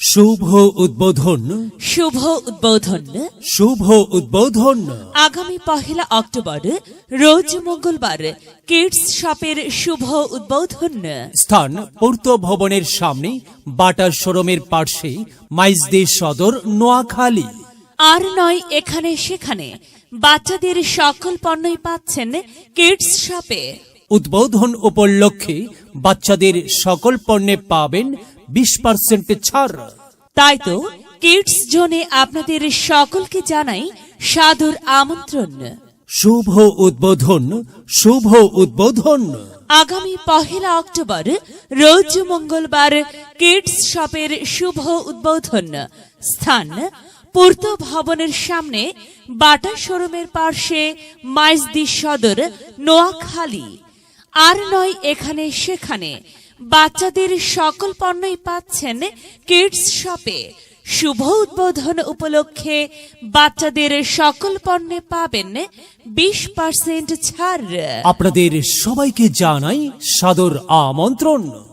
শুভ উদ্বোধন। শুভ উদ্বোধন। শুভ উদ্বোধন। আগামী পহেলা অক্টোবর রোজ মঙ্গলবার কিডস শপের শুভ উদ্বোধন। স্থান পূর্ত ভবনের সামনে বাটা শোরুমের পার্শ্বে মাইজদে সদর নোয়াখালী। আর নয় এখানে সেখানে বাচ্চাদের সকল পণ্যই পাচ্ছেন কিডস শপে। উদ্বোধন উপলক্ষে বাচ্চাদের সকল পণ্যে পাবেন বিশ পার্সেন্ট ছাড়। তাই তো কিডস জোনে আপনাদের সকলকে জানাই সাদর আমন্ত্রণ। শুভ উদ্বোধন শুভ উদ্বোধন। আগামী পহেলা অক্টোবর রোজ মঙ্গলবার কিডস শপের শুভ উদ্বোধন। স্থান পূর্ত ভবনের সামনে বাটা শোরুমের পার্শ্বে মাইজদি সদর নোয়াখালী। আর নয় এখানে সেখানে। বাচ্চাদের সকল পণ্যই পাচ্ছেন কিডস শপে। শুভ উদ্বোধন উপলক্ষে বাচ্চাদের সকল পণ্যে পাবেন বিশ পার্সেন্ট ছাড়। আপনাদের সবাইকে জানাই সাদর আমন্ত্রণ।